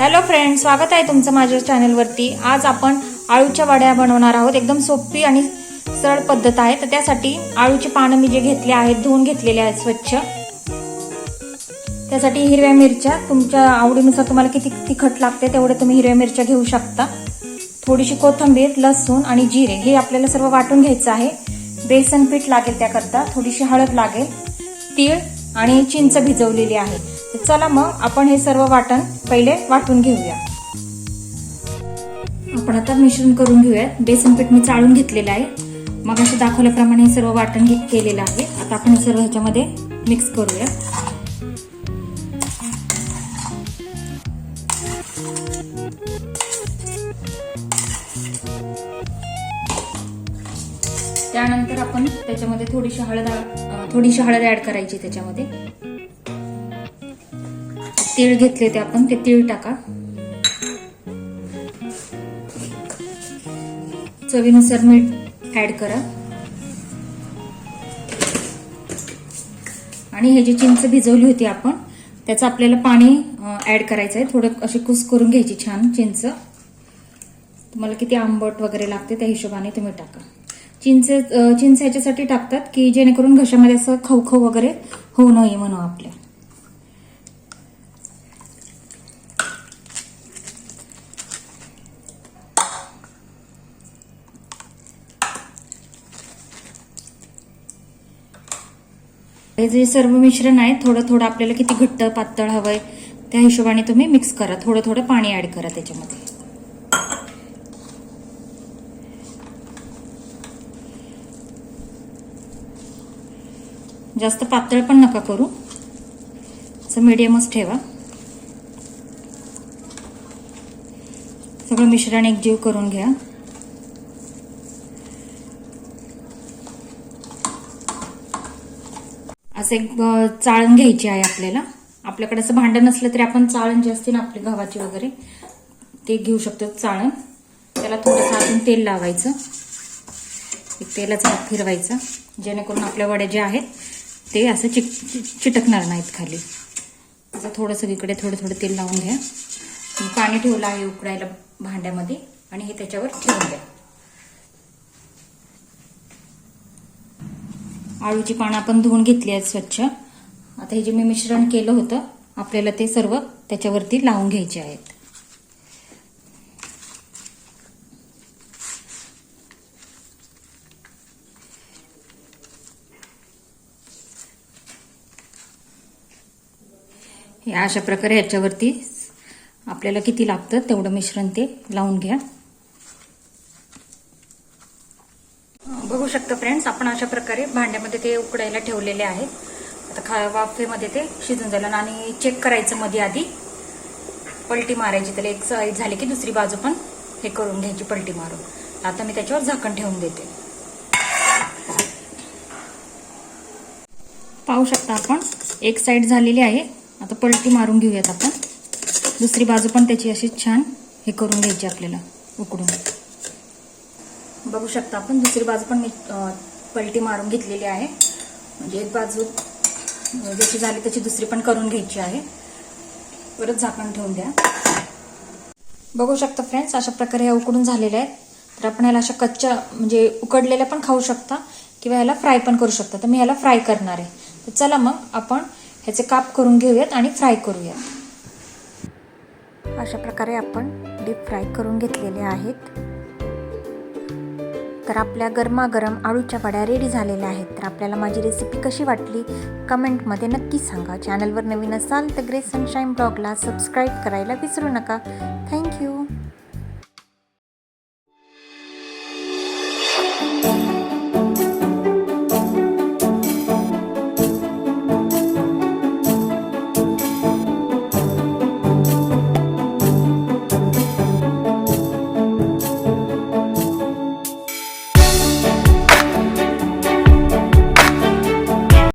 Hello friend स्वागत आहे तुमचं माझ्या चॅनलवरती आज आपण आळूच्या वड्या बनवणार आहोत. एकदम सोपी आणि सरळ पद्धत आहे. तर त्यासाठी आळूची पानं मी जे घेतले आहेत धुवून घेतलेले आहेत स्वच्छ. त्यासाठी हिरव्या मिरच्या तुमच्या आवडीनुसार तुम्हाला किती तिखट लागते तेवढे तुम्ही हिरव्या मिरच्या घेऊ शकता. थोडीशी कोथिंबीर लसूण आणि जिरे हे आपल्याला सर्व वाटून घ्यायचं आहे. बेसन पीठ लागेल त्याकरता थोडीशी हळद लागेल तीळ आणि चिंच भिजवलेली आहे. चला मग आपण हे सर्व वाटण पहिले वाटून घेऊया. आपण आता मिश्रण करून घेऊया बेसन पीठ मी चाळून घेतलेलं आहे. मग असे दाखवल्याप्रमाणे हे सर्व वाटण केलेलं आहे. आता आपण हे सर्व ह्याच्यामध्ये मिक्स करूया त्यानंतर आपण त्याच्यामध्ये थोडीशी हळद थोडीशी हळद ऍड करायची त्याच्यामध्ये. तीळ घेतले ते आपण ते तीळ टाका. चवीनुसार मीठ ऍड करा. आणि हे जी चिंच भिजवली होती आपण त्याचं आपल्याला पाणी ऍड करायचं आहे. थोडं अशी कुस करून घ्यायची छान चिंच. तुम्हाला किती आंबट वगैरे लागते त्या हिशोबाने तुम्ही टाका. चिंच चिंच ह्याच्यासाठी टाकतात की जेणेकरून घशामध्ये असं खवखव वगैरे होऊ नये म्हणून आपल्या. हे जे सर्व मिश्रण आहे थोडं थोडं आपल्याला किती घट्ट पातळ हवंय त्या हिशोबाने तुम्ही मिक्स करा. थोडं थोडं पाणी ऍड करा त्याच्यामध्ये. जास्त पातळ पण नका करू. असं मिडियमच ठेवा. सगळं मिश्रण एकजीव करून घ्या. असं एक चाळण घ्यायची आहे आपल्याला. आपल्याकडे असं भांडं नसलं तरी आपण चाळण जे असते ना आपली गव्हाची वगैरे ते घेऊ शकतो चाळण. त्याला थोडंसं आपण तेल लावायचं. एक तेलाचा हात फिरवायचा. जेणेकरून आपल्या वड्या ज्या आहेत ते असं चिक चिटकणार नाहीत खाली. असं थोडं सगळीकडे थोडं थोडं तेल लावून घ्या. पाणी ठेवलं आहे उकडायला भांड्यामध्ये आणि हे त्याच्यावर ठेवून द्या. आळूची पानं आपण धुवून घेतली आहेत स्वच्छ. आता हे जे मी मिश्रण केलं होतं आपल्याला ते सर्व त्याच्यावरती लावून घ्यायचे आहेत. हे अशा प्रकारे ह्याच्यावरती आपल्याला किती लागतं तेवढं मिश्रण ते लावून घ्या. बघू शकता फ्रेंड्स आपण अशा प्रकारे भांड्यामध्ये ते उकडायला ठेवलेले आहेत. आता खा वाफेमध्ये ते शिजून जाईल आणि चेक करायचं मध्ये आधी. पलटी मारायची त्याला एक साईड झाली की दुसरी बाजू पण हे करून घ्यायची पलटी मारून. आता मी त्याच्यावर झाकण ठेवून देते. पाहू शकता आपण एक साईड झालेली आहे. आता पलटी मारून घेऊयात आपण. दुसरी बाजू पण त्याची अशी छान हे करून घ्यायची आपल्याला उकडून. बघू शकता आपण. दुसरी बाजू पण मी पलटी मारून घेतलेली आहे. म्हणजे एक बाजू जशी झाली त्याची दुसरी पण करून घ्यायची आहे. परत झाकण ठेवून द्या. बघू शकता फ्रेंड्स अशा प्रकारे ह्या उकडून झालेल्या आहेत. तर आपण ह्याला अशा कच्च्या म्हणजे उकडलेल्या पण खाऊ शकता किंवा ह्याला फ्राय पण करू शकता. तर मी ह्याला फ्राय करणार आहे. तर चला मग आपण ह्याचे काप करून घेऊयात आणि फ्राय करूयात. अशा प्रकारे आपण डीप फ्राय करून घेतलेले आहेत. तर आपल्या गरमागरम आळूच्या वड्या रेडी झालेल्या आहेत. तर आपल्याला माझी रेसिपी कशी वाटली? कमेंटमध्ये नक्की सांगा. चॅनलवर नवीन असाल तर ग्रेस सनशाईन ब्लॉगला सबस्क्राईब करायला विसरू नका. थँक्यू